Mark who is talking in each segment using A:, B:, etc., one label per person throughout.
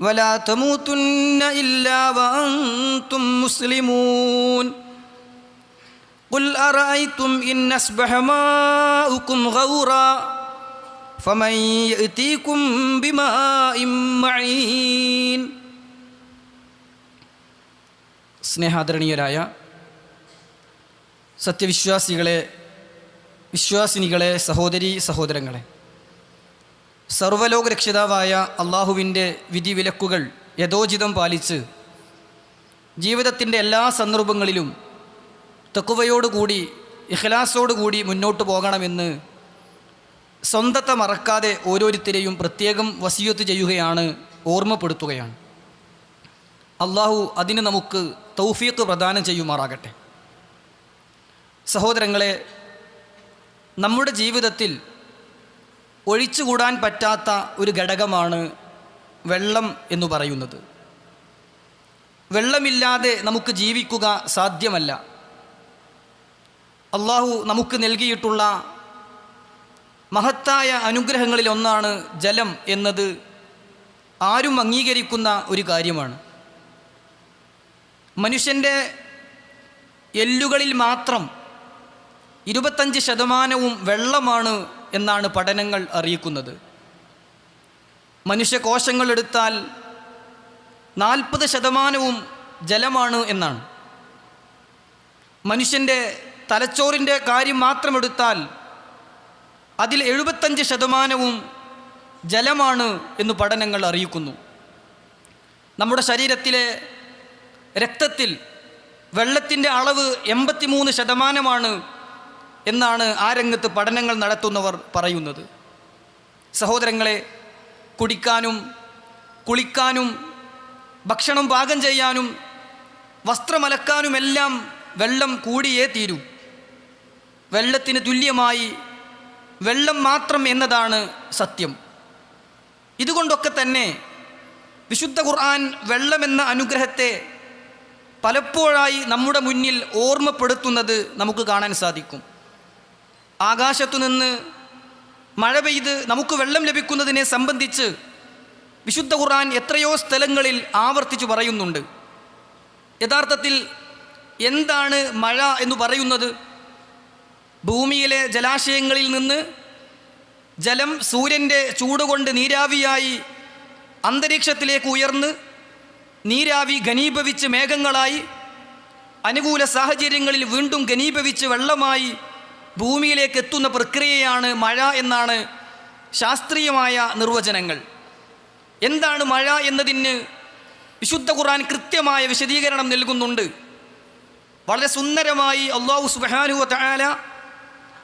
A: ولا تموتن إلا وأنتم مسلمون قل أرأيتم إن أصبح ماؤكم غورا فمن يأتيكم بماء معين സ്നേഹാദരണീയരായ സത്യവിശ്വാസികളെ വിശ്വാസിനികളെ സഹോദരി സഹോദരങ്ങളെ സർവലോക രക്ഷിതാവായ അള്ളാഹുവിന്റെ വിധിവിലക്കുകൾ യഥോചിതം പാലിച്ച് ജീവിതത്തിന്റെ എല്ലാ സന്ദർഭങ്ങളിലും തെക്കുവയോടുകൂടി ഇഖ്ലാസോടുകൂടി മുന്നോട്ട് പോകണമെന്ന് സ്വന്തത്തെ മറക്കാതെ ഓരോരുത്തരെയും പ്രത്യേകം വസിയത്ത് ചെയ്യുകയാണ് ഓർമ്മപ്പെടുത്തുകയാണ്. അള്ളാഹു അതിന് നമുക്ക് തൗഫീഖ് പ്രദാനം ചെയ്യുമാറാകട്ടെ. സഹോദരങ്ങളെ നമ്മുടെ ജീവിതത്തിൽ ഒഴിച്ചുകൂടാൻ പറ്റാത്ത ഒരു ഘടകമാണ് വെള്ളം എന്ന് പറയുന്നത്. വെള്ളമില്ലാതെ നമുക്ക് ജീവിക്കുക സാധ്യമല്ല. അള്ളാഹു നമുക്ക് നൽകിയിട്ടുള്ള മഹത്തായ അനുഗ്രഹങ്ങളിൽ ഒന്നാണ് ജലം എന്നത് ആരും അംഗീകരിക്കുന്ന ഒരു കാര്യമാണ്. മനുഷ്യന്റെ എല്ലുകളിൽ മാത്രം ഇരുപത്തഞ്ച് ശതമാനവും വെള്ളമാണ് എന്നാണ് പഠനങ്ങൾ അറിയിക്കുന്നത്. മനുഷ്യകോശങ്ങൾ എടുത്താൽ നാൽപ്പത് ശതമാനവും ജലമാണ് എന്നാണ്. മനുഷ്യന്റെ തലച്ചോറിന്റെ കാര്യം മാത്രമെടുത്താൽ അതിൽ എഴുപത്തഞ്ച് ശതമാനവും ജലമാണ് എന്ന് പഠനങ്ങൾ അറിയിക്കുന്നു. നമ്മുടെ ശരീരത്തിലെ രക്തത്തിൽ വെള്ളത്തിന്റെ അളവ് എൺപത്തിമൂന്ന് ശതമാനമാണ് എന്നാണ് ആ രംഗത്ത് പഠനങ്ങൾ നടത്തുന്നവർ പറയുന്നത്. സഹോദരങ്ങളെ കുടിക്കാനും കുളിക്കാനും ഭക്ഷണം പാകം ചെയ്യാനും വസ്ത്രമലക്കാനുമെല്ലാം വെള്ളം കൂടിയേ തീരൂ. വെള്ളത്തിന് തുല്യമായി വെള്ളം മാത്രം എന്നതാണ് സത്യം. ഇതുകൊണ്ടൊക്കെ തന്നെ വിശുദ്ധ ഖുർആൻ വെള്ളമെന്ന അനുഗ്രഹത്തെ പലപ്പോഴായി നമ്മുടെ മുന്നിൽ ഓർമ്മപ്പെടുത്തുന്നത് നമുക്ക് കാണാൻ സാധിക്കും. ആകാശത്തു നിന്ന് മഴ പെയ്ത് നമുക്ക് വെള്ളം ലഭിക്കുന്നതിനെ സംബന്ധിച്ച് വിശുദ്ധ ഖുർആൻ എത്രയോ സ്ഥലങ്ങളിൽ ആവർത്തിച്ചു പറയുന്നുണ്ട്. യഥാർത്ഥത്തിൽ എന്താണ് മഴ എന്ന് പറയുന്നത്? ഭൂമിയിലെ ജലാശയങ്ങളിൽ നിന്ന് ജലം സൂര്യന്റെ ചൂടുകൊണ്ട് നീരാവിയായി അന്തരീക്ഷത്തിലേക്ക് ഉയർന്ന് നീരാവി ഘനീഭവിച്ച് മേഘങ്ങളായി അനുകൂല സാഹചര്യങ്ങളിൽ വീണ്ടും ഘനീഭവിച്ച് വെള്ളമായി ഭൂമിയിലേക്ക് എത്തുന്ന പ്രക്രിയയാണ് മഴ എന്നാണ് ശാസ്ത്രീയമായ നിർവചനങ്ങൾ. എന്താണ് മഴ എന്നതിന് വിശുദ്ധ ഖുർആൻ കൃത്യമായ വിശദീകരണം നൽകുന്നുണ്ട്. വളരെ സുന്ദരമായി അള്ളാഹു സുബാനുവ തആല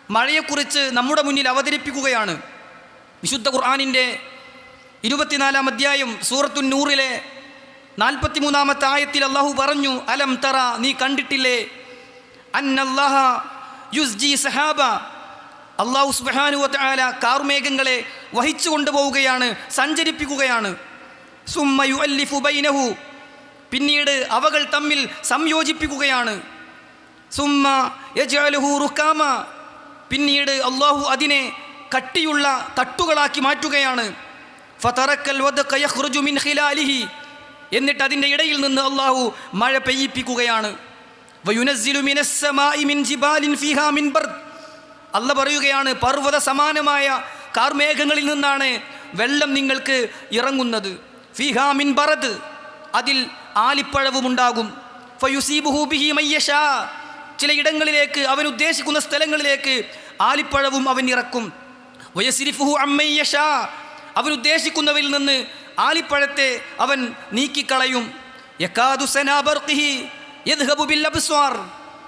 A: മഴയെക്കുറിച്ച് നമ്മുടെ മുന്നിൽ അവതരിപ്പിക്കുകയാണ്. വിശുദ്ധ ഖുർആാനിന്റെ ഇരുപത്തിനാലാം അധ്യായം സൂറത്തു നൂറിലെ നാൽപ്പത്തിമൂന്നാമത്തെ ആയത്തിൽ അള്ളാഹു പറഞ്ഞു അലം തറ നീ കണ്ടിട്ടില്ലേ? അന്നല്ലാഹ യുസ്ജി സഹാബ. അള്ളാഹു സുബാനുവ തആല കാർമേഘങ്ങളെ വഹിച്ചു കൊണ്ടുപോവുകയാണ് സഞ്ചരിപ്പിക്കുകയാണ്. സുമ്മയു അല്ലിഫുബൈനഹു പിന്നീട് അവകൾ തമ്മിൽ സംയോജിപ്പിക്കുകയാണ്. സുമ്മ യജാലുഹു റുക്കാമ പിന്നീട് അള്ളാഹു അതിനെ കട്ടിയുള്ള തട്ടുകളാക്കി മാറ്റുകയാണ്. ഫതറക്കൽ മിൻ ഖിലാലിഹി. എന്നിട്ട് അതിന്റെ ഇടയിൽ നിന്ന് അള്ളാഹു മഴ പെയ്യിപ്പിക്കുകയാണ്. അല്ല പറയുകയാണ് പർവത സമാനമായ കാർമേഘങ്ങളിൽ നിന്നാണ് വെള്ളം നിങ്ങൾക്ക് ഇറങ്ങുന്നത്. ഫിഹാമിൻ മിൻ ബറദ് അതിൽ ആലിപ്പഴവുമുണ്ടാകും ചില ഇടങ്ങളിലേക്ക് അവൻ ഉദ്ദേശിക്കുന്ന സ്ഥലങ്ങളിലേക്ക് ആലിപ്പഴവും അവൻ ഇറക്കും. വയസിരിഫുഹു അമ്മയ്യഷാ അവൻ ഉദ്ദേശിക്കുന്നവരിൽ നിന്ന് ആലിപ്പഴത്തെ അവൻ നീക്കിക്കളയും. യക്കാദു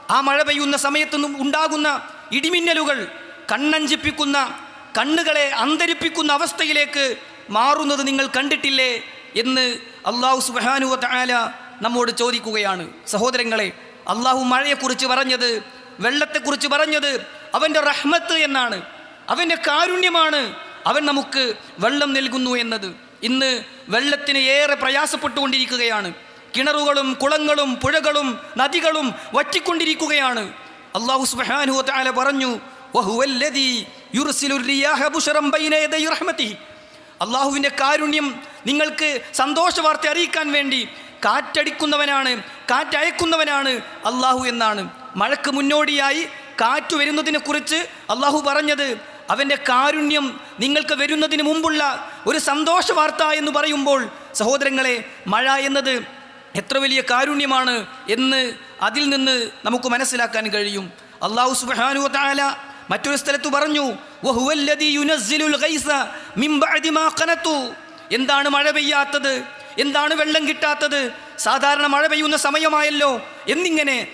A: ആ മഴ പെയ്യുന്ന സമയത്ത് ഉണ്ടാകുന്ന ഇടിമിന്നലുകൾ കണ്ണഞ്ചിപ്പിക്കുന്ന കണ്ണുകളെ അന്തരിപ്പിക്കുന്ന അവസ്ഥയിലേക്ക് മാറുന്നത് നിങ്ങൾ കണ്ടിട്ടില്ലേ എന്ന് അള്ളാഹു സുബാനുവ താല നമ്മോട് ചോദിക്കുകയാണ്. സഹോദരങ്ങളെ അള്ളാഹു മഴയെക്കുറിച്ച് പറഞ്ഞത് വെള്ളത്തെക്കുറിച്ച് പറഞ്ഞത് അവന്റെ റഹ്മത്ത് എന്നാണ്. അവന്റെ കാരുണ്യമാണ് അവൻ നമുക്ക് വെള്ളം നൽകുന്നു എന്നത്. ഇന്ന് വെള്ളത്തിന് ഏറെ പ്രയാസപ്പെട്ടുകൊണ്ടിരിക്കുകയാണ്. കിണറുകളും കുളങ്ങളും പുഴകളും നദികളും വറ്റിക്കൊണ്ടിരിക്കുകയാണ്. അള്ളാഹു സുബാനു താല പറഞ്ഞു അള്ളാഹുവിന്റെ കാരുണ്യം നിങ്ങൾക്ക് സന്തോഷ വാർത്ത അറിയിക്കാൻ വേണ്ടി കാറ്റടിക്കുന്നവനാണ് കാറ്റയക്കുന്നവനാണ് അള്ളാഹു എന്നാണ്. മഴക്ക് മുന്നോടിയായി കാറ്റ് വരുന്നതിനെക്കുറിച്ച് അള്ളാഹു പറഞ്ഞത് അവന്റെ കാരുണ്യം നിങ്ങൾക്ക് വരുന്നതിന് മുമ്പുള്ള ഒരു സന്തോഷ വാർത്ത എന്ന് പറയുമ്പോൾ സഹോദരങ്ങളെ മഴ എന്നത് എത്ര വലിയ കാരുണ്യമാണ് എന്ന് അതിൽ നിന്ന് നമുക്ക് മനസ്സിലാക്കാൻ കഴിയും. അള്ളാഹു സുബാനു താല മറ്റൊരു സ്ഥലത്ത് പറഞ്ഞു എന്താണ് മഴ പെയ്യാത്തത്? എന്താണ് വെള്ളം കിട്ടാത്തത്? സാധാരണ മഴ പെയ്യുന്ന സമയമായല്ലോ. എന്നിങ്ങനെ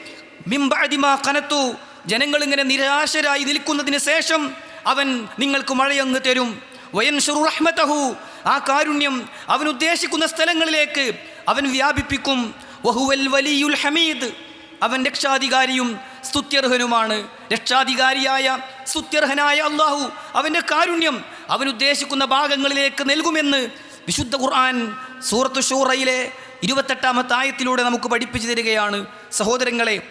A: മിൻ ബഅദി മാ ഖനതു ജനങ്ങൾ ഇങ്ങനെ നിരാശരായി നിൽക്കുന്നതിന് ശേഷം അവൻ നിങ്ങൾക്ക് മഴയങ്ങ് തരും. വയൻഷുറു റഹ്മതഹു. ആ കാരുണ്യം അവൻ ഉദ്ദേശിക്കുന്ന സ്ഥലങ്ങളിലേക്ക് അവൻ വ്യാപിപ്പിക്കും. വഹുവൽ വലിയുൽ ഹമീദ്. അവൻ രക്ഷാധികാരിയും സ്തുത്യർഹനുമാണ്. രക്ഷാധികാരിയായ സ്തുത്യർഹനായ അള്ളാഹു അവന്റെ കാരുണ്യം അവൻ ഉദ്ദേശിക്കുന്ന ഭാഗങ്ങളിലേക്ക് നൽകുമെന്ന് വിശുദ്ധ ഖുർആൻ സൂറത്ത് ഷൂറയിലെ ഇരുപത്തെട്ടാമത്തെ ആയത്തിലൂടെ നമുക്ക് പഠിപ്പിച്ചു തരികയാണ്. സഹോദരങ്ങളെ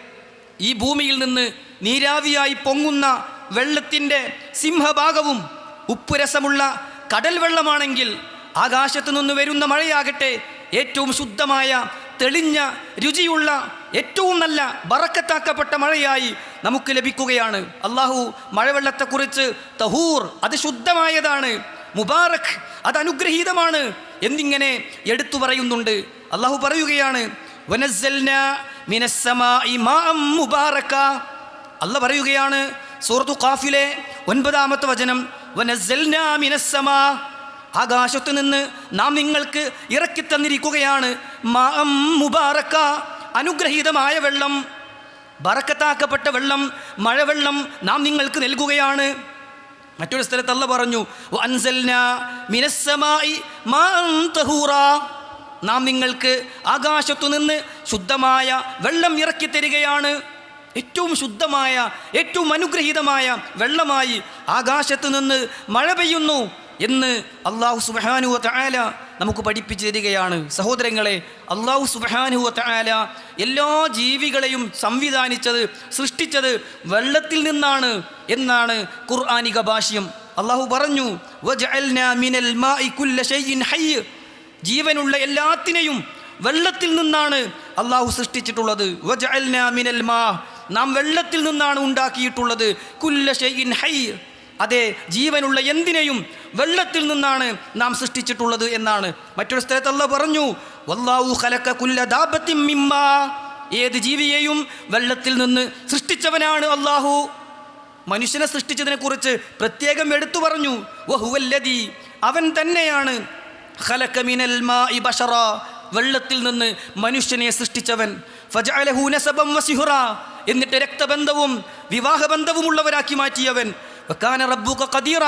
A: ഈ ഭൂമിയിൽ നിന്ന് നീരാവിയായി പൊങ്ങുന്ന വെള്ളത്തിന്റെ സിംഹഭാഗവും ഉപ്പുരസമുള്ള കടൽ വെള്ളമാണെങ്കിൽ ആകാശത്തു നിന്ന് വരുന്ന മഴയാകട്ടെ ഏറ്റവും ശുദ്ധമായ തെളിഞ്ഞ രുചിയുള്ള ഏറ്റവും നല്ല ബറക്കത്താക്കപ്പെട്ട മഴയായി നമുക്ക് ലഭിക്കുകയാണ് അള്ളാഹു മഴവെള്ളത്തെക്കുറിച്ച് തഹൂർ അത് ശുദ്ധമായതാണ് മുബാറക് അത് അനുഗ്രഹീതമാണ് എന്നിങ്ങനെ എടുത്തു പറയുന്നുണ്ട് അള്ളാഹു പറയുകയാണ്. അല്ല പറയുകയാണ് സൂറത്തു കാഫിലെ ഒൻപതാമത്തെ വചനം "വനസ്സൽനാ മിനസ്സമാ." ആകാശത്ത് നിന്ന് നാം നിങ്ങൾക്ക് ഇറക്കി തന്നിരിക്കുകയാണ്. മുബാറക്ക അനുഗ്രഹീതമായ വെള്ളം ബറക്കത്താക്കപ്പെട്ട വെള്ളം മഴവെള്ളം നാം നിങ്ങൾക്ക് നൽകുകയാണ്. മറ്റൊരു സ്ഥലത്ത് അല്ല പറഞ്ഞു. നാം നിങ്ങൾക്ക് ആകാശത്തു നിന്ന് ശുദ്ധമായ വെള്ളം ഇറക്കി തരികയാണ്. ഏറ്റവും ശുദ്ധമായ ഏറ്റവും അനുഗ്രഹീതമായ വെള്ളമായി ആകാശത്തു നിന്ന് മഴ പെയ്യുന്നു. എന്ന് അള്ളാഹു സുബഹാനുവ തായാല നമുക്ക് പഠിപ്പിച്ചു തരികയാണ്. സഹോദരങ്ങളെ അള്ളാഹു സുബഹാനുവ തായാല എല്ലാ ജീവികളെയും സംവിധാനിച്ചത് സൃഷ്ടിച്ചത് വെള്ളത്തിൽ നിന്നാണ് എന്നാണ് ഖുർആാനിക ഭാഷ്യം. അള്ളാഹു പറഞ്ഞു. ജീവനുള്ള എല്ലാത്തിനെയും വെള്ളത്തിൽ നിന്നാണ് അള്ളാഹു സൃഷ്ടിച്ചിട്ടുള്ളത്. നാം വെള്ളത്തിൽ നിന്നാണ് ഉണ്ടാക്കിയിട്ടുള്ളത്. കുല്ല ഹൈ അതെ ജീവനുള്ള എന്തിനേയും വെള്ളത്തിൽ നിന്നാണ് നാം സൃഷ്ടിച്ചിട്ടുള്ളത് എന്നാണ്. മറ്റൊരു സ്ഥലത്തല്ല പറഞ്ഞു കുല്ല ഏത് ജീവിയെയും വെള്ളത്തിൽ നിന്ന് സൃഷ്ടിച്ചവനാണ് അള്ളാഹു മനുഷ്യനെ സൃഷ്ടിച്ചതിനെക്കുറിച്ച് പ്രത്യേകം എടുത്തു പറഞ്ഞു അവൻ തന്നെയാണ്. വെള്ളത്തിൽ നിന്ന് മനുഷ്യനെ സൃഷ്ടിച്ചവൻ. ഫജഅലഹു എന്നിട്ട് രക്തബന്ധവും വിവാഹബന്ധവും ഉള്ളവരാക്കി മാറ്റിയവൻ. വക്കാന റബ്ബുക ഖദീറ.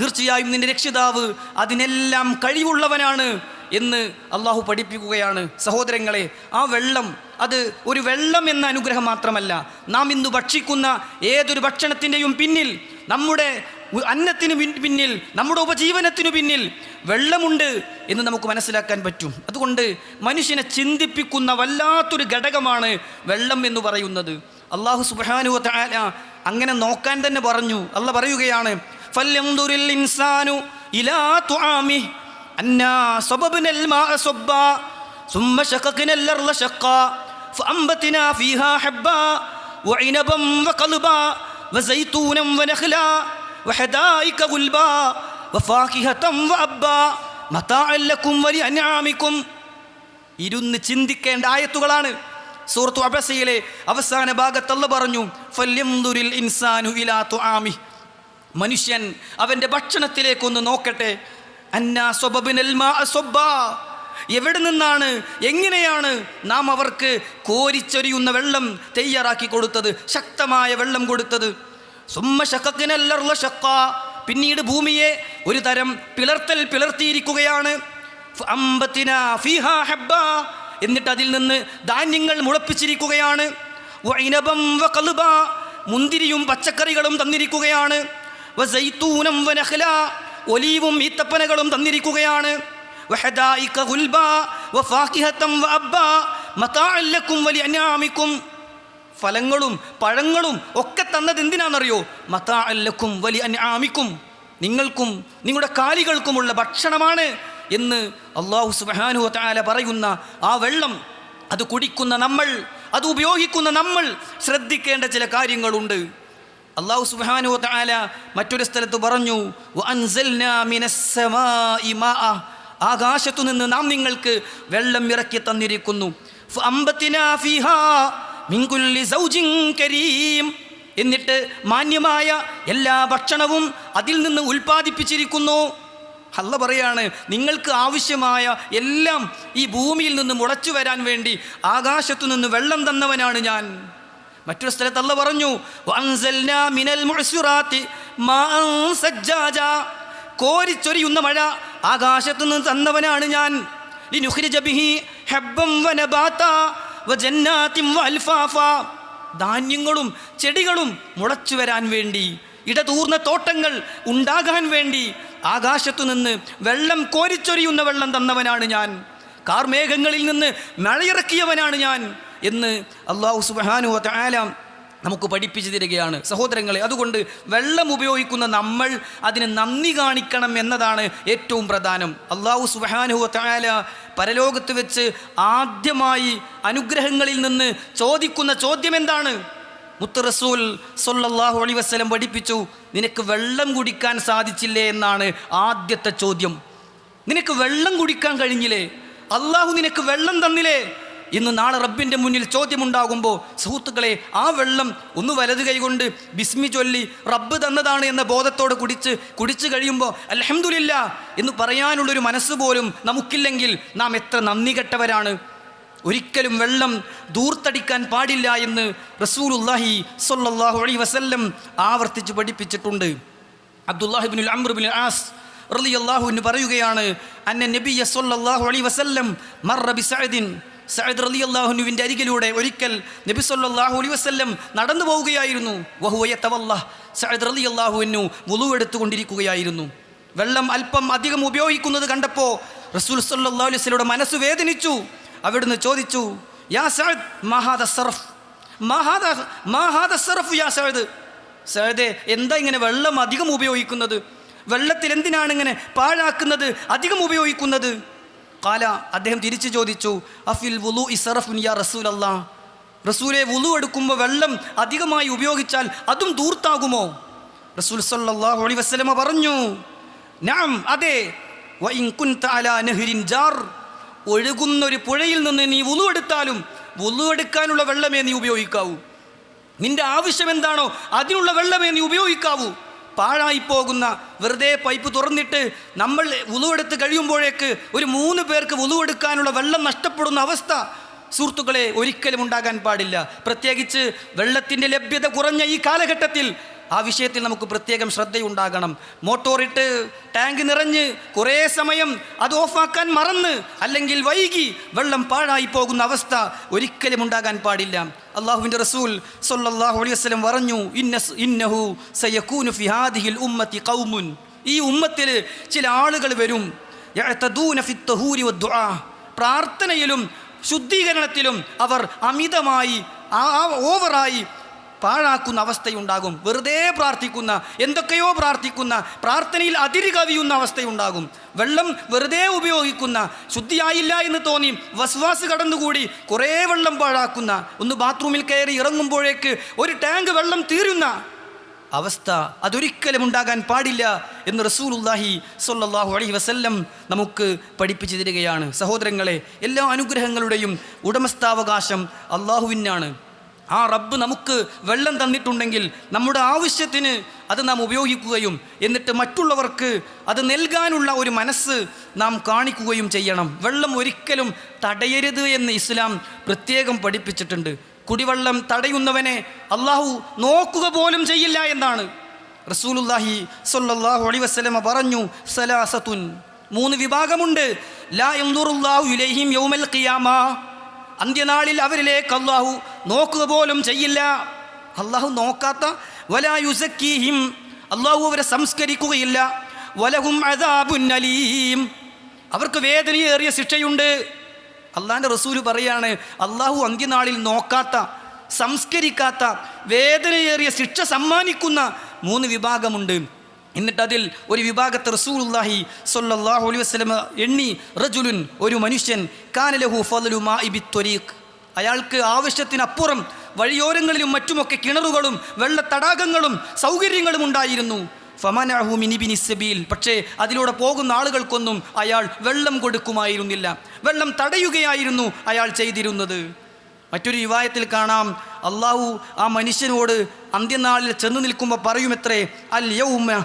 A: തീർച്ചയായും നിന്റെ രക്ഷിതാവ് അതിനെല്ലാം കഴിവുള്ളവനാണ് എന്ന് അള്ളാഹു പഠിപ്പിക്കുകയാണ്. സഹോദരങ്ങളെ ആ വെള്ളം അത് ഒരു വെള്ളം എന്ന അനുഗ്രഹം മാത്രമല്ല. നാം ഇന്ന് ഭക്ഷിക്കുന്ന ഏതൊരു ഭക്ഷണത്തിന്റെയും പിന്നിൽ നമ്മുടെ അന്നത്തിനു പിന്നിൽ നമ്മുടെ ഉപജീവനത്തിനു പിന്നിൽ വെള്ളമുണ്ട് എന്ന് നമുക്ക് മനസ്സിലാക്കാൻ പറ്റും. അതുകൊണ്ട് മനുഷ്യനെ ചിന്തിപ്പിക്കുന്ന വല്ലാത്തൊരു ഘടകമാണ് വെള്ളം എന്ന് പറയുന്നത്. അള്ളാഹു സുബാനു താല അങ്ങനെ നോക്കാൻ തന്നെ പറഞ്ഞു അല്ല പറയുകയാണ് ഫല്യന്തുരിൽ ഇൻസാനു ഇലാ തുആമിഹ് അന്നാ സബബ്നൽ മാഅ സബ്ബാ ثم شققنا الأرض شقا فأنبتنا فيها حبا وعنبا وقلبا وزيتونا ونخلا وحدائق غلبا وفاكهة وأبا متاعا لكم ولأنعامكم ഇരുന്ന് ചിന്തിക്കേണ്ട ആയത്തുകളാണ് സൂറത്തു അബസയിലെ അവസാന ഭാഗത്തല്ല പറഞ്ഞു ഫല്യംദുരിൽ ഇൻസാനു ഇലാത്തു ആമി മനുഷ്യൻ അവന്റെ ഭക്ഷണത്തിലേക്കൊന്ന് നോക്കട്ടെ. അന്നാ സ്വബബിനൽ. എവിടെ നിന്നാണ് എങ്ങനെയാണ് നാം അവർക്ക് കോരിച്ചൊരിയുന്ന വെള്ളം തയ്യാറാക്കി കൊടുത്തത് ശക്തമായ വെള്ളം കൊടുത്തത്? സുമ്മ ശക്കത്തിനല്ലറുള്ള ശക്ക പിന്നീട് ഭൂമിയെ ഒരു തരം പിളർത്തൽ പിളർത്തിയിരിക്കുകയാണ്. അമ്പത്തിന ഫിഹ ഹബ്ബാ. എന്നിട്ട് അതിൽ നിന്ന് ധാന്യങ്ങൾ മുളപ്പിച്ചിരിക്കുകയാണ്. വഇനബം വഖൽബാ. മുന്തിരിയും പച്ചക്കറികളും തന്നിരിക്കുകയാണ്. വസൈത്തൂനം വനഖ്ലാ. ഒലീവും ഈത്തപ്പനകളും തന്നിരിക്കുകയാണ്. ഫലങ്ങളും പഴങ്ങളും ഒക്കെ തന്നത് എന്തിനാണെന്നറിയോ? മതാ അല്ലക്കും വലിയ അനാമിക്കും നിങ്ങൾക്കും നിങ്ങളുടെ കാലികൾക്കുമുള്ള ഭക്ഷണമാണ്. എന്ന് അള്ളാഹു സുബാനു താല പറയുന്ന ആ വെള്ളം അത് കുടിക്കുന്ന നമ്മൾ അത് ഉപയോഗിക്കുന്ന നമ്മൾ ശ്രദ്ധിക്കേണ്ട ചില കാര്യങ്ങളുണ്ട്. അള്ളാഹു സുബാനു താല മറ്റൊരു സ്ഥലത്ത് പറഞ്ഞു. ആകാശത്തു നിന്ന് നാം നിങ്ങൾക്ക് വെള്ളം ഇറക്കി തന്നിരിക്കുന്നു. എന്നിട്ട് മാന്യമായ എല്ലാ ഭക്ഷണവും അതിൽ നിന്ന് ഉൽപ്പാദിപ്പിച്ചിരിക്കുന്നു. അല്ല പറയാണ് നിങ്ങൾക്ക് ആവശ്യമായ എല്ലാം ഈ ഭൂമിയിൽ നിന്ന് മുളച്ചു വരാൻ വേണ്ടി ആകാശത്തു നിന്ന് വെള്ളം തന്നവനാണ് ഞാൻ മറ്റൊരു സ്ഥലത്ത് അല്ല പറഞ്ഞു "വഅൻസൽനാ മിനൽ മുഅ്സിറാത്തി മാഅൻ സജ്ജാജാ." കോരിച്ചൊരിയുന്ന മഴ ആകാശത്തു നിന്ന് തന്നവനാണ് ഞാൻ. ധാന്യങ്ങളും ചെടികളും മുളച്ചു വരാൻ വേണ്ടി ഇടതൂർന്ന തോട്ടങ്ങൾ ഉണ്ടാകാൻ വേണ്ടി ആകാശത്തു നിന്ന് വെള്ളം കോരിച്ചൊരിയുന്ന വെള്ളം തന്നവനാണ് ഞാൻ. കാർമേഘങ്ങളിൽ നിന്ന് മഴയിറക്കിയവനാണ് ഞാൻ എന്ന് അള്ളാഹു സുബാനു ആലാം നമുക്ക് പഠിപ്പിച്ചു തരികയാണ്. സഹോദരങ്ങളെ അതുകൊണ്ട് വെള്ളം ഉപയോഗിക്കുന്ന നമ്മൾ അതിന് നന്ദി കാണിക്കണം എന്നതാണ് ഏറ്റവും പ്രധാനം. അള്ളാഹു സുബാനുഹു താല പരലോകത്ത് വെച്ച് ആദ്യമായി അനുഗ്രഹങ്ങളിൽ നിന്ന് ചോദിക്കുന്ന ചോദ്യം എന്താണ്? മുത്ത് റസൂൽ സൊല്ലാഹു അലി വസ്ലം പഠിപ്പിച്ചു നിനക്ക് വെള്ളം കുടിക്കാൻ സാധിച്ചില്ലേ? എന്നാണ് ആദ്യത്തെ ചോദ്യം. നിനക്ക് വെള്ളം കുടിക്കാൻ കഴിഞ്ഞില്ലേ? അള്ളാഹു നിനക്ക് വെള്ളം തന്നില്ലേ? ഇന്ന് നാളെ റബ്ബിന്റെ മുന്നിൽ ചോദ്യമുണ്ടാകുമ്പോൾ സുഹൃത്തുക്കളെ ആ വെള്ളം ഒന്ന് വലത് കൈകൊണ്ട് ബിസ്മി ചൊല്ലി റബ്ബ് തന്നതാണ് എന്ന ബോധത്തോടെ കുടിച്ച് കുടിച്ചു കഴിയുമ്പോൾ അലഹമുല്ല എന്ന് പറയാനുള്ളൊരു മനസ്സ് പോലും നമുക്കില്ലെങ്കിൽ നാം എത്ര നന്ദി കെട്ടവരാണ് ഒരിക്കലും വെള്ളം ദൂർത്തടിക്കാൻ പാടില്ല എന്ന് റസൂലുല്ലാഹി സൊല്ലാഹു അലൈ വസല്ലം ആവർത്തിച്ച് പഠിപ്പിച്ചിട്ടുണ്ട്. അബ്ദുല്ലാഹിബിനുൽ അമ്രുബിൻ ആസ് റലി അള്ളാഹുവിന് പറയുകയാണ് അന്ന നബിയ സൊല്ലാഹു അലൈഹി വസല്ലം മർറ ബി സഅദിൻ സഅദ് അള്ളാഹുനുവിന്റെ അരികിലൂടെ ഒരിക്കൽ നബി സൊല്ലാഹു അലൈഹി വസ്ല്ലം നടന്നു പോവുകയായിരുന്നു. വഹുവയ തവല്ല സഅദ് റലി അള്ളാഹുവിനു മുളുവെടുത്തുകൊണ്ടിരിക്കുകയായിരുന്നു വെള്ളം അല്പം അധികം ഉപയോഗിക്കുന്നത് കണ്ടപ്പോൾ റസൂൽ സല്ലാ അലൈഹി വസല്ലയുടെ മനസ്സ് വേദനിച്ചു. അവിടുന്ന് ചോദിച്ചു യാ സഅദ് മഹാദ സർഫ്. മഹാദ മഹാദ സർഫ് യാ സഅദ് സഅദേ എന്താ ഇങ്ങനെ വെള്ളം അധികം ഉപയോഗിക്കുന്നത്? വെള്ളത്തിൽ എന്തിനാണ് ഇങ്ങനെ പാഴാക്കുന്നത് അധികം ഉപയോഗിക്കുന്നത്? കാല അദ്ദേഹം തിരിച്ചു ചോദിച്ചു അഫിൽ വുലു ഇസറഫുൻ യാ റസൂൽ അല്ലാ റസൂലെ വുലു എടുക്കുമ്പോൾ വെള്ളം അധികമായി ഉപയോഗിച്ചാൽ അതും ദൂർത്താകുമോ റസൂൽ സല്ലല്ലാഹു അലൈഹി വസ്ലമ പറഞ്ഞു നാം അതെ കുൻത അലാ നഹ്രിൻ ജാർ. ഒഴുകുന്നൊരു പുഴയിൽ നിന്ന് നീ വുളു എടുക്കാനുള്ള വെള്ളമേ നീ ഉപയോഗിക്കാവൂ. നിന്റെ ആവശ്യം എന്താണോ അതിനുള്ള വെള്ളമേ നീ ഉപയോഗിക്കാവൂ. പാഴായി പോകുന്ന വെറുതെ പൈപ്പ് തുറന്നിട്ട് നമ്മൾ ഉളുവെടുത്ത് കഴിയുമ്പോഴേക്ക് ഒരു മൂന്ന് പേർക്ക് ഉളുവെടുക്കാനുള്ള വെള്ളം നഷ്ടപ്പെടുന്ന അവസ്ഥ സുഹൃത്തുക്കളെ ഒരിക്കലും ഉണ്ടാകാൻ പാടില്ല. പ്രത്യേകിച്ച് വെള്ളത്തിന്റെ ലഭ്യത കുറഞ്ഞ ഈ കാലഘട്ടത്തിൽ ആ വിഷയത്തിൽ നമുക്ക് പ്രത്യേകം ശ്രദ്ധയുണ്ടാകണം. മോട്ടോറിട്ട് ടാങ്ക് നിറഞ്ഞ് കുറേ സമയം അത് ഓഫാക്കാൻ മറന്ന് അല്ലെങ്കിൽ വൈകി വെള്ളം പാഴായി പോകുന്ന അവസ്ഥ ഒരിക്കലും ഉണ്ടാകാൻ പാടില്ല. അള്ളാഹുവിന്റെ റസൂൽ സൊല്ലാഹു അലൈഹി വസ്ലം പറഞ്ഞു ഇന്ന ഇന്നഹു സയകൂനു ഫി ഹാദിഹിൽ ഉമ്മത്തി ഖൗമുൻ. ഈ ഉമ്മത്തിൽ ചില ആളുകൾ വരും. പ്രാർത്ഥനയിലും ശുദ്ധീകരണത്തിലും അവർ അമിതമായി ഓവറായി പാഴാക്കുന്ന അവസ്ഥയുണ്ടാകും. വെറുതെ പ്രാർത്ഥിക്കുന്ന എന്തൊക്കെയോ പ്രാർത്ഥിക്കുന്ന പ്രാർത്ഥനയിൽ അതിര് കവിയുന്ന അവസ്ഥയുണ്ടാകും. വെള്ളം വെറുതെ ഉപയോഗിക്കുന്ന ശുദ്ധിയായില്ല എന്ന് തോന്നി വസ്വാസ് കടന്നുകൂടി കുറേ വെള്ളം പാഴാക്കുന്ന ഒന്ന് ബാത്റൂമിൽ കയറി ഇറങ്ങുമ്പോഴേക്ക് ഒരു ടാങ്ക് വെള്ളം തീരുന്ന അവസ്ഥ അതൊരിക്കലും ഉണ്ടാകാൻ പാടില്ല എന്ന് റസൂലുല്ലാഹി സ്വല്ലല്ലാഹു അലഹി വസല്ലം നമുക്ക് പഠിപ്പിച്ചു തരികയാണ്. സഹോദരങ്ങളെ എല്ലാ അനുഗ്രഹങ്ങളുടെയും ഉടമസ്ഥാവകാശം അള്ളാഹുവിനാണ്. ആ റബ്ബ് നമുക്ക് വെള്ളം തന്നിട്ടുണ്ടെങ്കിൽ നമ്മുടെ ആവശ്യത്തിന് അത് നാം ഉപയോഗിക്കുകയും എന്നിട്ട് മറ്റുള്ളവർക്ക് അത് നൽകാനുള്ള ഒരു മനസ്സ് നാം കാണിക്കുകയും ചെയ്യണം. വെള്ളം ഒരിക്കലും തടയരുത് എന്ന് ഇസ്ലാം പ്രത്യേകം പഠിപ്പിച്ചിട്ടുണ്ട്. കുടിവെള്ളം തടയുന്നവനെ അള്ളാഹു നോക്കുക പോലും ചെയ്യില്ല എന്നാണ്. റസൂലുല്ലാഹി സൊല്ലാഹു അലി വസ്ലമ പറഞ്ഞു സലാസത്തുൻ. മൂന്ന് വിഭാഗമുണ്ട്. ലാ ഇലൈഹിം യൗമൽ ഖിയാമ. അന്ത്യനാളിൽ അവരിലേക്ക് അള്ളാഹു നോക്കുക പോലും ചെയ്യില്ല. അള്ളാഹു നോക്കാത്ത വലാ യുസക്കീഹിം അള്ളാഹു അവരെ സംസ്കരിക്കുകയില്ല. വലഹും അദാബുൻ അലീം. അവർക്ക് വേദനയേറിയ ശിക്ഷയുണ്ട്. അള്ളാഹിന്റെ റസൂൽ പറയാണ് അള്ളാഹു അന്ത്യനാളിൽ നോക്കാത്ത സംസ്കരിക്കാത്ത വേദനയേറിയ ശിക്ഷ സമ്മാനിക്കുന്ന മൂന്ന് വിഭാഗമുണ്ട്. എന്നിട്ട് അതിൽ ഒരു വിഭാഗത്തെ റസൂലുല്ലാഹി സൊല്ലാഹു അലൈഹി വസ്ലമ എണ്ണി റജുലുൻ ഒരു മനുഷ്യൻ കാനലഹു ഫലുമാ ഇബി ത്വരീഖ്. അയാൾക്ക് ആവശ്യത്തിനപ്പുറം വഴിയോരങ്ങളിലും മറ്റുമൊക്കെ കിണറുകളും വെള്ള തടാകങ്ങളും സൗകര്യങ്ങളും ഉണ്ടായിരുന്നു. ഫമനാഹു മിനിബിനി സബീൽ. പക്ഷേ അതിലൂടെ പോകുന്ന ആളുകൾക്കൊന്നും അയാൾ വെള്ളം കൊടുക്കുമായിരുന്നില്ല. വെള്ളം തടയുകയായിരുന്നു അയാൾ ചെയ്തിരുന്നത്. മറ്റൊരു വിവാഹത്തിൽ കാണാം അള്ളാഹു ആ മനുഷ്യനോട് അന്ത്യനാളിൽ ചെന്ന് നിൽക്കുമ്പോൾ പറയുമെത്രേ അൽ യൗമ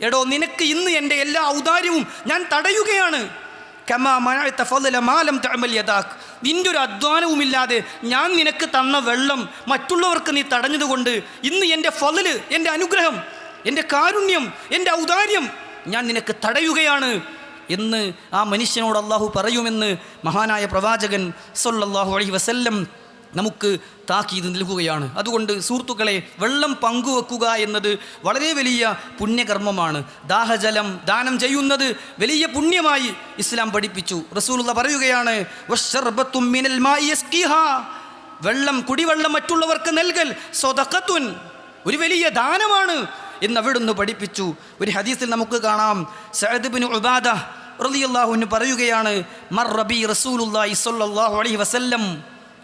A: എടോ നിനക്ക് ഇന്ന് എന്റെ എല്ലാ ഔദാര്യവും ഞാൻ തടയുകയാണ്. നിന്റെ ഒരു അധ്വാനവുമില്ലാതെ ഞാൻ നിനക്ക് തന്ന വെള്ളം മറ്റുള്ളവർക്ക് നീ തടഞ്ഞതുകൊണ്ട് ഇന്ന് എന്റെ ഫലല് എന്റെ അനുഗ്രഹം എന്റെ കാരുണ്യം എന്റെ ഔദാര്യം ഞാൻ നിനക്ക് തടയുകയാണ്. എന്ന് ആ മനുഷ്യനോട് അള്ളാഹു പറയുമെന്ന് മഹാനായ പ്രവാചകൻ സൊല്ലാഹു അലൈഹി വസല്ലം നമുക്ക് താക്കീത് നൽകുകയാണ്. അതുകൊണ്ട് സുഹൃത്തുക്കളെ വെള്ളം പങ്കുവെക്കുക എന്നത് വളരെ വലിയ പുണ്യകർമ്മമാണ്. ദാഹജലം ദാനം ചെയ്യുന്നത് വലിയ പുണ്യമായി ഇസ്ലാം പഠിപ്പിച്ചു. റസൂലുള്ള പറയുകയാണ്. വെള്ളം കുടിവെള്ളം മറ്റുള്ളവർക്ക് നൽകൽ സ്വതക്കത്തുൻ ഒരു വലിയ ദാനമാണ് എന്ന് അവിടുന്ന് പഠിപ്പിച്ചു. ഒരു ഹദീസിൽ നമുക്ക് കാണാം. സഅദ് ബിൻ ഉബാദ റളിയല്ലാഹുവിന് പറയുകയാണ് മർ റസൂലുള്ളാഹി അലൈഹി വസല്ലം.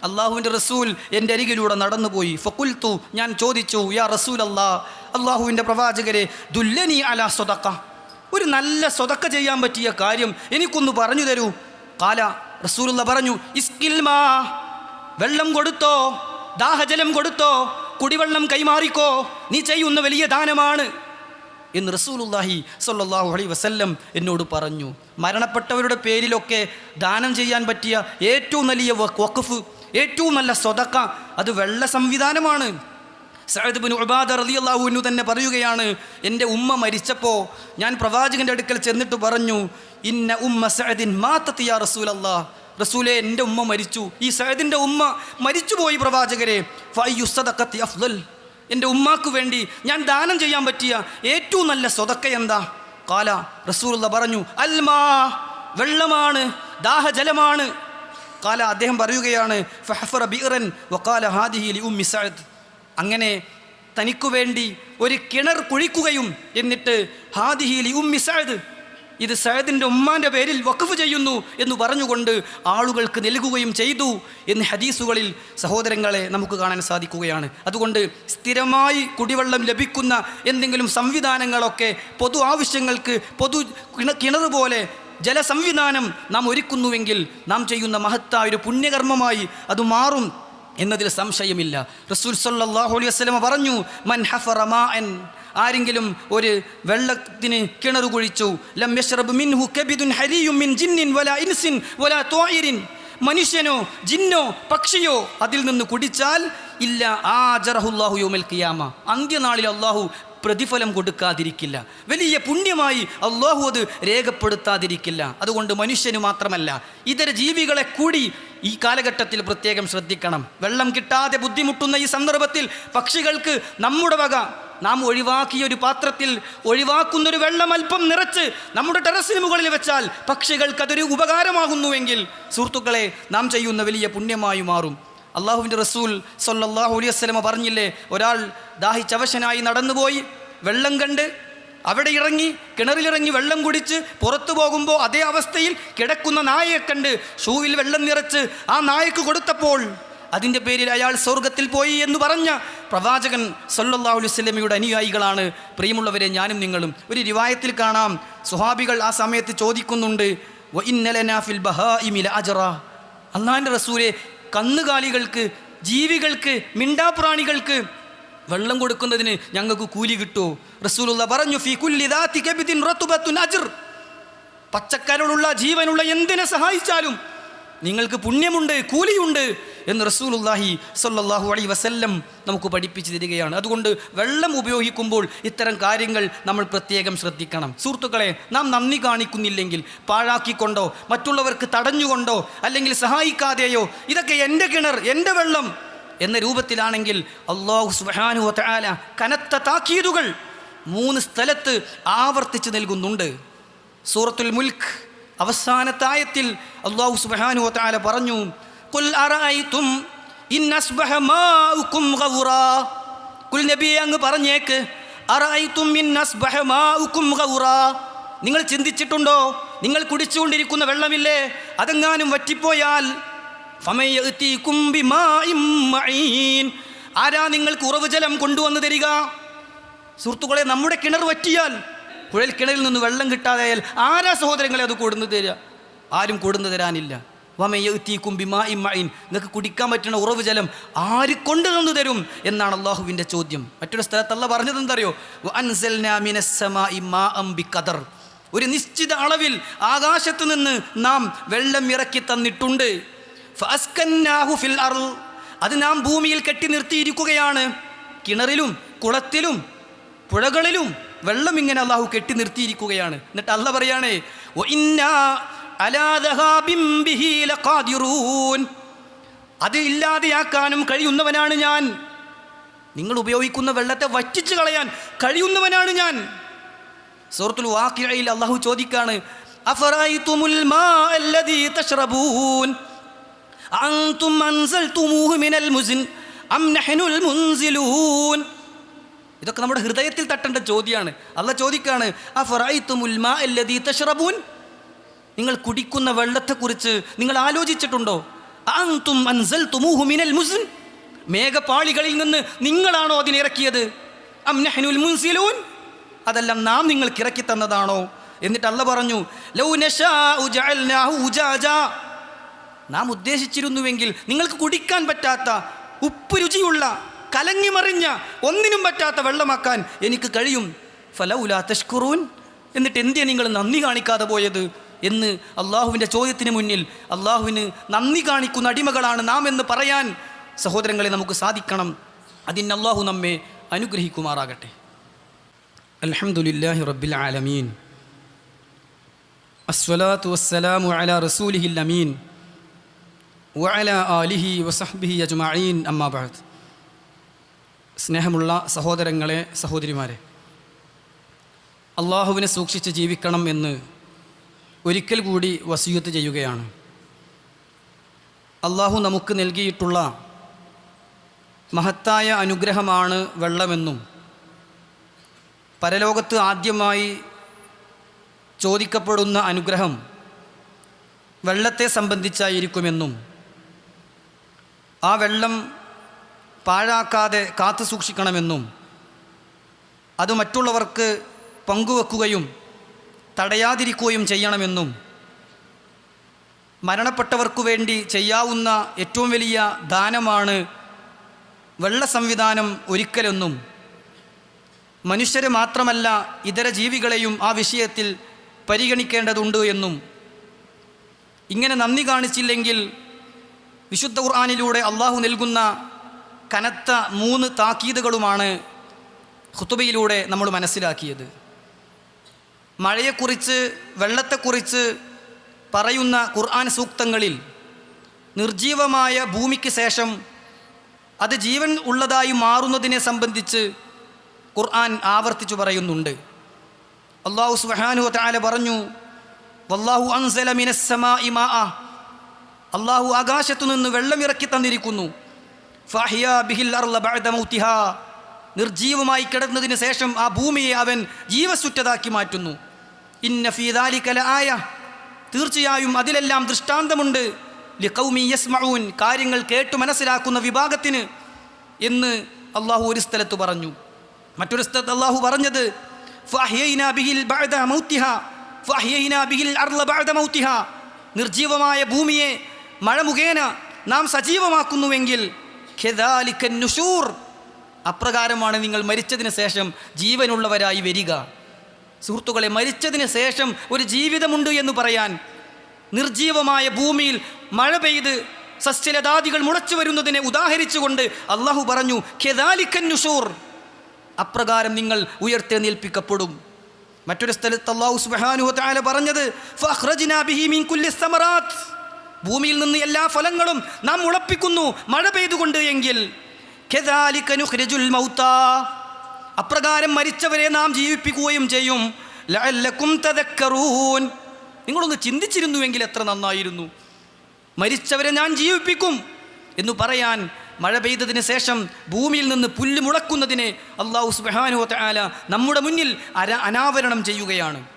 A: അള്ളാഹുവിന്റെ റസൂൽ എന്റെ അരികിലൂടെ നടന്നുപോയി. ഫക്കുൽത്തു ഞാൻ ചോദിച്ചു യാ റസൂൽ അല്ലാ അള്ളാഹുവിന്റെ പ്രവാചകരെ ദുല്ലനി അല സ്വതക്ക ഒരു നല്ല സ്വതക്ക ചെയ്യാൻ പറ്റിയ കാര്യം എനിക്കൊന്ന് പറഞ്ഞു തരൂ. കാല റസൂലുള്ള പറഞ്ഞു ഇസ്കിൽമാ വെള്ളം കൊടുത്തോ ദാഹജലം കൊടുത്തോ കുടിവെള്ളം കൈമാറിക്കോ നീ ചെയ്യുന്ന വലിയ ദാനമാണ്. എന്ന് റസൂലുല്ലാഹി സ്വല്ലല്ലാഹു അലൈഹി വസല്ലം എന്നോട് പറഞ്ഞു. മരണപ്പെട്ടവരുടെ പേരിലൊക്കെ ദാനം ചെയ്യാൻ പറ്റിയ ഏറ്റവും വലിയ വഖ്- വഖഫ് ഏറ്റവും നല്ല സ്വതക്ക അത് വെള്ള സംവിധാനമാണ്. സഅദ് ബിൻ ഉബാദ റളിയല്ലാഹു അൻഹു തന്നെ പറയുകയാണ് എന്റെ ഉമ്മ മരിച്ചപ്പോൾ ഞാൻ പ്രവാചകന്റെ അടുക്കൽ ചെന്നിട്ട് പറഞ്ഞു ഇന്ന ഉമ്മ സഅദിൻ മാത്തത്തിയ റസൂലല്ലാ റസൂലെ എന്റെ ഉമ്മ മരിച്ചു. ഈ സഅദിന്റെ ഉമ്മ മരിച്ചുപോയി പ്രവാചകരെ. ഫയ്യു സദഖത്തി അഫ്ദൽ. എന്റെ ഉമ്മാക്ക് വേണ്ടി ഞാൻ ദാനം ചെയ്യാൻ പറ്റിയ ഏറ്റവും നല്ല സ്വതക്ക എന്താ? കാല റസൂലുള്ള പറഞ്ഞു അൽമാ വെള്ളമാണ് ദാഹജലമാണ്. കാല അദ്ദേഹം പറയുകയാണ് അങ്ങനെ തനിക്കു വേണ്ടി ഒരു കിണർ കുഴിക്കുകയും എന്നിട്ട് ഹാദിഹി ഉം ഉമ്മി സഅദ് ഇത് സയദിന്റെ ഉമ്മാന്റെ പേരിൽ വഖഫ് ചെയ്യുന്നു എന്ന് പറഞ്ഞുകൊണ്ട് ആളുകൾക്ക് നൽകുകയും ചെയ്തു എന്ന് ഹദീസുകളിൽ സഹോദരങ്ങളെ നമുക്ക് കാണാൻ സാധിക്കുകയാണ്. അതുകൊണ്ട് സ്ഥിരമായി കുടിവെള്ളം ലഭിക്കുന്ന എന്തെങ്കിലും സംവിധാനങ്ങളൊക്കെ പൊതു ആവശ്യങ്ങൾക്ക് പൊതു കിണ- പോലെ ജലസംവിധാനം നാം ഒരുക്കുന്നുവെങ്കിൽ നാം ചെയ്യുന്ന മഹത്തായ ഒരു പുണ്യകർമ്മമായി അത് മാറും എന്നതിൽ സംശയമില്ല. റസൂൽ സല്ലാഹു അലൈഹി വസ്ലമ പറഞ്ഞു മൻ ഹഫറ മാഅൻ ആരെങ്കിലും ഒരു വെള്ളത്തിന് കിണർ കുഴിച്ചു മിൻഹു കബിദുൻ ജിന്നിൻ ഇൻസിൻ മനുഷ്യനോ ജിന്നോ പക്ഷിയോ അതിൽ നിന്ന് കുടിച്ചാൽ ഇല്ല ആജറഹുല്ലാഹു യോമൽ കിയാമ അന്ത്യനാളിൽ അള്ളാഹു പ്രതിഫലം കൊടുക്കാതിരിക്കില്ല. വലിയ പുണ്യമായി അള്ളാഹു അത് രേഖപ്പെടുത്താതിരിക്കില്ല. അതുകൊണ്ട് മനുഷ്യന് മാത്രമല്ല ഇതര ജീവികളെ കൂടി ഈ കാലഘട്ടത്തിൽ പ്രത്യേകം ശ്രദ്ധിക്കണം. വെള്ളം കിട്ടാതെ ബുദ്ധിമുട്ടുന്ന ഈ സന്ദർഭത്തിൽ പക്ഷികൾക്ക് നമ്മുടെ വക നാം ഒഴിവാക്കിയ ഒരു പാത്രത്തിൽ ഒഴിവാക്കുന്നൊരു വെള്ളം അല്പം നിറച്ച് നമ്മുടെ ടെറസിന് മുകളിൽ വെച്ചാൽ പക്ഷികൾക്ക് അതൊരു ഉപകാരമാകുന്നുവെങ്കിൽ സുഹൃത്തുക്കളെ നാം ചെയ്യുന്ന വലിയ പുണ്യമായി മാറും. അള്ളാഹുവിന്റെ റസൂൽ സൊല്ലാഹു അലൈഹി വസ്ലമ പറഞ്ഞില്ലേ ഒരാൾ ദാഹിച്ചവശനായി നടന്നുപോയി വെള്ളം കണ്ട് അവിടെ ഇറങ്ങി കിണറിലിറങ്ങി വെള്ളം കുടിച്ച് പുറത്തു പോകുമ്പോൾ അതേ അവസ്ഥയിൽ കിടക്കുന്ന നായയെ കണ്ട് ഷൂവിൽ വെള്ളം നിറച്ച് ആ നായക്ക് കൊടുത്തപ്പോൾ അതിന്റെ പേരിൽ അയാൾ സ്വർഗത്തിൽ പോയി എന്ന് പറഞ്ഞ പ്രവാചകൻ സല്ലല്ലാഹു അലൈഹി വസല്ലമയുടെ അനുയായികളാണ്. പ്രിയമുള്ളവരെ ഞാനും നിങ്ങളും ഒരു രിവായത്തിൽ കാണാം. സുഹാബികൾ ആ സമയത്ത് ചോദിക്കുന്നുണ്ട്. അള്ളാഹിന്റെ റസൂലെ കന്നുകാലികൾക്ക് ജീവികൾക്ക് മിണ്ടാപ്രാണികൾക്ക് വെള്ളം കൊടുക്കുന്നതിന് ഞങ്ങൾക്ക് കൂലി കിട്ടുമോ റസൂലുള്ള പറഞ്ഞു ഫി കുല്ലി ദാത്തി കബിദിൻ റത്തുബത്തുൻ അജ്ർ. പച്ചക്കരളുള്ള ജീവനുള്ള എന്തിനെ സഹായിച്ചാലും നിങ്ങൾക്ക് പുണ്യമുണ്ട് കൂലിയുണ്ട് എന്ന് റസൂലുല്ലാഹി സല്ലാഹു അലൈ വസല്ലം നമുക്ക് പഠിപ്പിച്ചു തരികയാണ്. അതുകൊണ്ട് വെള്ളം ഉപയോഗിക്കുമ്പോൾ ഇത്തരം കാര്യങ്ങൾ നമ്മൾ പ്രത്യേകം ശ്രദ്ധിക്കണം. സുഹൃത്തുക്കളെ നാം നന്ദി കാണിക്കുന്നില്ലെങ്കിൽ പാഴാക്കിക്കൊണ്ടോ മറ്റുള്ളവർക്ക് തടഞ്ഞുകൊണ്ടോ അല്ലെങ്കിൽ സഹായിക്കാതെയോ ഇതൊക്കെ എന്റെ കിണർ എന്റെ വെള്ളം എന്ന രൂപത്തിലാണെങ്കിൽ അള്ളാഹു സുബ്ഹാനഹു വതആല കനത്ത താക്കീതുകൾ മൂന്ന് സ്ഥലത്ത് ആവർത്തിച്ച് നൽകുന്നുണ്ട്. സൂറത്തുൽ മുൽക്ക് അവസാനത്തായത്തിൽ അള്ളാഹു സുബാനു താല പറഞ്ഞു മാഉകും ഗൗറാ. കുൽ നബിയെ അങ്ങ് പറഞ്ഞേക്ക് നിങ്ങൾ ചിന്തിച്ചിട്ടുണ്ടോ? നിങ്ങൾ കുടിച്ചുകൊണ്ടിരിക്കുന്ന വെള്ളമില്ലേ? അതെങ്ങാനും വറ്റിപ്പോയാൽ ആരാ നിങ്ങൾക്ക് ഉറവ് ജലം കൊണ്ടുവന്ന് തരിക? സുഹൃത്തുക്കളെ നമ്മുടെ കിണർ വറ്റിയാൽ കുഴൽ കിണറിൽ നിന്ന് വെള്ളം കിട്ടാതായാൽ ആരാ സഹോദരങ്ങളെ അത് കൊടുന്നു തരിക? ആരും കൊടുന്നു തരാനില്ല. വമയത്തീക്കും ബിമാ ഇമ്മയിൻ നിങ്ങൾക്ക് കുടിക്കാൻ പറ്റുന്ന ഉറവ് ജലം ആര് കൊണ്ടു തന്നു തരും എന്നാണ് അള്ളാഹുവിന്റെ ചോദ്യം. മറ്റൊരു സ്ഥലത്ത് അല്ല പറഞ്ഞത് എന്തറിയോ? ഖദർ ഒരു നിശ്ചിത അളവിൽ ആകാശത്ത് നിന്ന് നാം വെള്ളം ഇറക്കി തന്നിട്ടുണ്ട്. ഫിൽ. അത് നാം ഭൂമിയിൽ കെട്ടി നിർത്തിയിരിക്കുകയാണ്. കിണറിലും കുളത്തിലും പുഴകളിലും വെള്ളം ഇങ്ങനെ അള്ളാഹു കെട്ടി നിർത്തിയിരിക്കുകയാണ്. എന്നിട്ട് അല്ല പറയാണേ. അത് ഇല്ലാതെയാക്കാനും കഴിയുന്നവനാണ് ഞാൻ. നിങ്ങൾ ഉപയോഗിക്കുന്ന വെള്ളത്തെ വറ്റിച്ചു കളയാൻ കഴിയുന്നവനാണ് ഞാൻ. സൂറത്തുൽ വാക്കിഴയിൽ അള്ളാഹു ചോദിക്കാണ് അൻതും അൻസൽതുമൂഹു മിനൽ മുസിൻ അം നഹ്നുൽ മുൻസിലൂൻ? ഇതൊക്കെ നമ്മുടെ ഹൃദയത്തിൽ തട്ടേണ്ട ചോദ്യമാണ്. അല്ല ചോദിക്കാണ് ആ മാ അല്ലദീ തശ്റബൂൻ നിങ്ങൾ കുടിക്കുന്ന വെള്ളത്തെക്കുറിച്ച് നിങ്ങൾ ആലോചിച്ചിട്ടുണ്ടോ? അൻതും മേഘപാളികളിൽ നിന്ന് നിങ്ങളാണോ അതിനിറക്കിയത് മുൻസിലൂൻ. അതെല്ലാം നാം നിങ്ങൾക്ക് ഇറക്കി തന്നതാണോ? എന്നിട്ട് അല്ല പറഞ്ഞു ലൗ നാം ഉദ്ദേശിച്ചിരുന്നുവെങ്കിൽ നിങ്ങൾക്ക് കുടിക്കാൻ പറ്റാത്ത ഉപ്പ് രുചിയുള്ള കലങ്ങിമറിഞ്ഞ ഒന്നിനും പറ്റാത്ത വെള്ളമാക്കാൻ എനിക്ക് കഴിയും. ഫലൗല തഷ്കുറൂൻ. എന്നിട്ട് എന്തിനാ നിങ്ങൾ നന്ദി കാണിക്കാതെ പോയത്? എന്ന് അള്ളാഹുവിന്റെ ചോദ്യത്തിന് മുന്നിൽ അള്ളാഹുവിന് നന്ദി കാണിക്കുന്ന അടിമകളാണ് നാം എന്ന് പറയാൻ സഹോദരങ്ങളെ നമുക്ക് സാധിക്കണം. അതിന് അള്ളാഹു നമ്മെ അനുഗ്രഹിക്കുമാറാകട്ടെ. അൽഹംദുലില്ലാഹി റബ്ബിൽ ആലമീൻ. അസ്വലാത്തു വസ്സലാമു അലാ റസൂലിഹിൽ അമീൻ. വഅല ആലിഹി വസഹ്ബിഹി അമ്മാ ബഅദ്. സ്നേഹമുള്ള സഹോദരങ്ങളെ സഹോദരിമാരെ അള്ളാഹുവിനെ സൂക്ഷിച്ച് ജീവിക്കണം എന്ന് ഒരിക്കൽ കൂടി വസീയത്ത് ചെയ്യുകയാണ്. അള്ളാഹു നമുക്ക് നൽകിയിട്ടുള്ള മഹത്തായ അനുഗ്രഹമാണ് വെള്ളമെന്നും പരലോകത്ത് ആദ്യമായി ചോദിക്കപ്പെടുന്ന അനുഗ്രഹം വെള്ളത്തെ സംബന്ധിച്ചായിരിക്കുമെന്നും ആ വെള്ളം പാഴാക്കാതെ കാത്തു സൂക്ഷിക്കണമെന്നും അത് മറ്റുള്ളവർക്ക് പങ്കുവെക്കുകയും തടയാതിരിക്കുകയും ചെയ്യണമെന്നും മരണപ്പെട്ടവർക്കു വേണ്ടി ചെയ്യാവുന്ന ഏറ്റവും വലിയ ദാനമാണ് വെള്ള സംവിധാനം ഒരിക്കലെന്നും മനുഷ്യരെ മാത്രമല്ല ഇതര ജീവികളെയും ആ വിഷയത്തിൽ പരിഗണിക്കേണ്ടതുണ്ട് എന്നും ഇങ്ങനെ നന്ദി കാണിച്ചില്ലെങ്കിൽ വിശുദ്ധ ഖുർആാനിലൂടെ അള്ളാഹു നൽകുന്ന കനത്ത മൂന്ന് താക്കീതുകളുമാണ് ഖുത്തുബയിലൂടെ നമ്മൾ മനസ്സിലാക്കിയത്. മഴയെക്കുറിച്ച് വെള്ളത്തെക്കുറിച്ച് പറയുന്ന ഖുർആൻ സൂക്തങ്ങളിൽ നിർജീവമായ ഭൂമിക്ക് ശേഷം അത് ജീവൻ ഉള്ളതായി മാറുന്നതിനെ സംബന്ധിച്ച് ഖുർആൻ ആവർത്തിച്ചു പറയുന്നുണ്ട്. അള്ളാഹു സുഹാനു താല പറഞ്ഞു വല്ലാഹു അൻസല മിനസ്സമാഇ മാഅ. അള്ളാഹു ആകാശത്തു നിന്ന് വെള്ളം ഇറക്കി തന്നിരിക്കുന്നു. നിർജീവമായി കിടന്നതിന് ശേഷം ആ ഭൂമിയെ അവൻ ജീവസുറ്റതാക്കി മാറ്റുന്നു. ഇന്ന ഫീ ദാലിക ലആയ തീർച്ചയായും അതിലെല്ലാം ദൃഷ്ടാന്തമുണ്ട്. ലിഖൗമി യസ്മഊൻ കാര്യങ്ങൾ കേട്ടു മനസ്സിലാക്കുന്ന വിഭാഗത്തിന് എന്ന് അള്ളാഹു ഒരു സ്ഥലത്ത് പറഞ്ഞു. മറ്റൊരു സ്ഥലത്ത് അള്ളാഹു പറഞ്ഞത് നിർജീവമായ ഭൂമിയെ മഴ മുഖേന നാം സജീവമാക്കുന്നുവെങ്കിൽ ഖെദാലിക്കൻ നുഷൂർ. അപ്രകാരമാണ് നിങ്ങൾ മരിച്ചതിന് ശേഷം ജീവനുള്ളവരായി വരിക. സുഹൃത്തുക്കളെ മരിച്ചതിന് ശേഷം ഒരു ജീവിതമുണ്ട് എന്ന് പറയാൻ നിർജീവമായ ഭൂമിയിൽ മഴ പെയ്ത് സസ്യലതാദികൾ മുളച്ചു വരുന്നതിനെ ഉദാഹരിച്ചുകൊണ്ട് അള്ളാഹു പറഞ്ഞു ഖെദാലിക്കൻ നുഷൂർ. അപ്രകാരം നിങ്ങൾ ഉയർത്തെഴുന്നേൽപ്പിക്കപ്പെടും. മറ്റൊരു സ്ഥലത്ത് അള്ളാഹു സുബ്ഹാനഹു വതആല പറഞ്ഞത് ഫഹ്റജിനാ ബിഹി മീൻ കുല്ലി ഭൂമിയിൽ നിന്ന് എല്ലാ ഫലങ്ങളും നാം ഉളപ്പിക്കുന്നു. മഴ പെയ്തുകൊണ്ട് എങ്കിൽ അപ്രകാരം മരിച്ചവരെ നാം ജീവിപ്പിക്കുകയും ചെയ്യും. ലഅല്ലക്കും തദക്കറൂൻ. നിങ്ങളൊന്ന് ചിന്തിച്ചിരുന്നുവെങ്കിൽ എത്ര നന്നായിരുന്നു. മരിച്ചവരെ ഞാൻ ജീവിപ്പിക്കും എന്ന് പറയാൻ മഴ പെയ്തതിന് ശേഷം ഭൂമിയിൽ നിന്ന് പുല്ല് മുളക്കുന്നതിനെ അള്ളാഹു സുബ്ഹാനഹു വതആല നമ്മുടെ മുന്നിൽ അനാവരണം ചെയ്യുകയാണ്.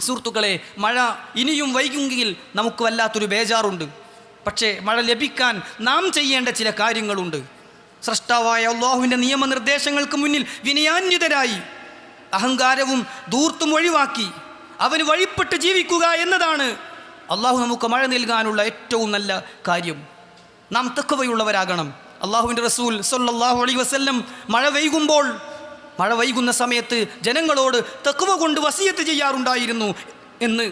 A: സുഹൃത്തുക്കളെ മഴ ഇനിയും വൈകുമെങ്കിൽ നമുക്ക് വല്ലാത്തൊരു ബേജാറുണ്ട്. പക്ഷേ മഴ ലഭിക്കാൻ നാം ചെയ്യേണ്ട ചില കാര്യങ്ങളുണ്ട്. സൃഷ്ടാവായ അള്ളാഹുവിന്റെ നിയമനിർദ്ദേശങ്ങൾക്ക് മുന്നിൽ വിനയാന്വിതരായി അഹങ്കാരവും ദൂർത്തും ഒഴിവാക്കി അവന് വഴിപ്പെട്ട് ജീവിക്കുക എന്നതാണ് അള്ളാഹു നമുക്ക് മഴ നൽകാനുള്ള ഏറ്റവും നല്ല കാര്യം. നാം തെക്കുവയുള്ളവരാകണം. അള്ളാഹുവിന്റെ റസൂൽ സൊല്ലാഹു അലൈ വസ്ല്ലം മഴ വൈകുമ്പോൾ മഴ വൈകുന്ന സമയത്ത് ജനങ്ങളോട് തെക്കുവ കൊണ്ട് വസിയത്ത് ചെയ്യാറുണ്ടായിരുന്നു എന്ന്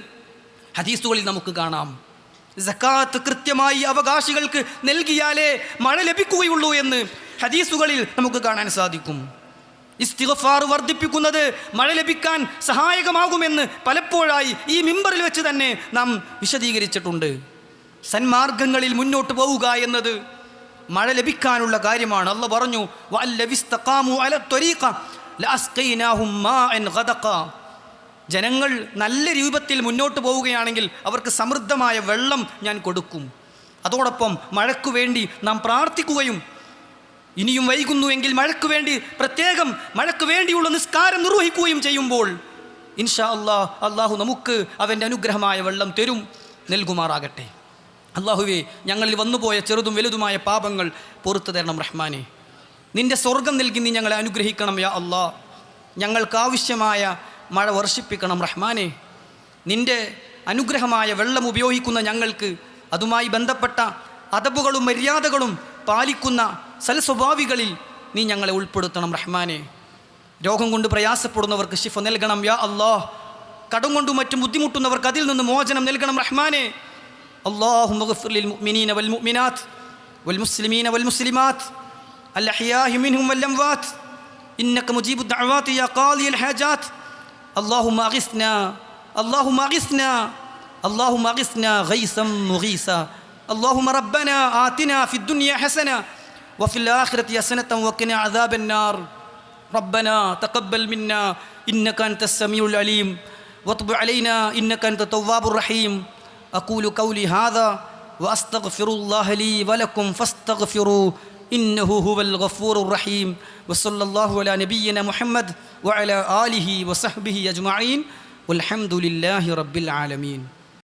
A: ഹദീസുകളിൽ നമുക്ക് കാണാം. സക്കാത്ത് കൃത്യമായി അവകാശികൾക്ക് നൽകിയാലേ മഴ ലഭിക്കുകയുള്ളൂ എന്ന് ഹദീസുകളിൽ നമുക്ക് കാണാൻ സാധിക്കും. ഇസ്തിഗഫാർ വർദ്ധിപ്പിക്കുന്നത് മഴ ലഭിക്കാൻ സഹായകമാകുമെന്ന് പലപ്പോഴായി ഈ മിമ്പറിൽ വെച്ച് തന്നെ നാം വിശദീകരിച്ചിട്ടുണ്ട്. സന്മാർഗങ്ങളിൽ മുന്നോട്ട് പോവുക എന്നത് മഴ ലഭിക്കാനുള്ള കാര്യമാണ്. അല്ല പറഞ്ഞു ജനങ്ങൾ നല്ല രൂപത്തിൽ മുന്നോട്ട് പോവുകയാണെങ്കിൽ അവർക്ക് സമൃദ്ധമായ വെള്ളം ഞാൻ കൊടുക്കും. അതോടൊപ്പം മഴയ്ക്കു വേണ്ടി നാം പ്രാർത്ഥിക്കുകയും ഇനിയും വൈകുന്നുവെങ്കിൽ മഴയ്ക്ക് വേണ്ടി പ്രത്യേകം മഴയ്ക്ക് വേണ്ടിയുള്ള നിസ്കാരം നിർവഹിക്കുകയും ചെയ്യുമ്പോൾ ഇൻഷാ അള്ളാഹ് അള്ളാഹു നമുക്ക് അവന്റെ അനുഗ്രഹമായ വെള്ളം തരും നൽകുമാറാകട്ടെ. അള്ളാഹുവേ ഞങ്ങളിൽ വന്നുപോയ ചെറുതും വലുതുമായ പാപങ്ങൾ പുറത്തു തരണം റഹ്മാനെ. നിന്റെ സ്വർഗം നൽകി നീ ഞങ്ങളെ അനുഗ്രഹിക്കണം യാ അള്ളാ ഞങ്ങൾക്കാവശ്യമായ മഴ വർഷിപ്പിക്കണം റഹ്മാനെ. നിന്റെ അനുഗ്രഹമായ വെള്ളം ഉപയോഗിക്കുന്ന ഞങ്ങൾക്ക് അതുമായി ബന്ധപ്പെട്ട അതബുകളും മര്യാദകളും പാലിക്കുന്ന സൽസ്വഭാവികളിൽ നീ ഞങ്ങളെ ഉൾപ്പെടുത്തണം റഹ്മാനെ. രോഗം കൊണ്ട് പ്രയാസപ്പെടുന്നവർക്ക് ശിഫ നൽകണം യാ അള്ളാ കടം കൊണ്ടും മറ്റും ബുദ്ധിമുട്ടുന്നവർക്ക് അതിൽ നിന്ന് മോചനം നൽകണം റഹ്മാനെ. അള്ളാഹു മുഖഫുലിൽ മുഅ്മിനീന വൽ മുഅ്മിനാത്ത് വൽ മുസ്ലിമീന വൽ മുസ്ലിമാത്ത്. الأحياء منهم والأموات إنك مجيب الدعوات يا قاضي الحاجات. اللهم أغثنا. اللهم أغثنا. اللهم أغثنا غيثا مغيثا. اللهم ربنا آتنا في الدنيا حسنة وفي الآخرة حسنة وقنا عذاب النار. ربنا تقبل منا. إنك أنت السميع العليم. وتب علينا. إنك أنت التواب الرحيم. أقول قولي هذا وأستغفر الله لي ولكم فاستغفروا ഇന്നഹു ഹുവൽ ഗഫൂറുർ റഹീം. വസല്ലല്ലാഹു അലാ നബിയ്യന മുഹമ്മദ് വഅലാ ആലിഹി വസഹ്ബിഹി അജ്മഈൻ. വൽഹംദുലില്ലാഹി റബ്ബിൽ ആലമീൻ.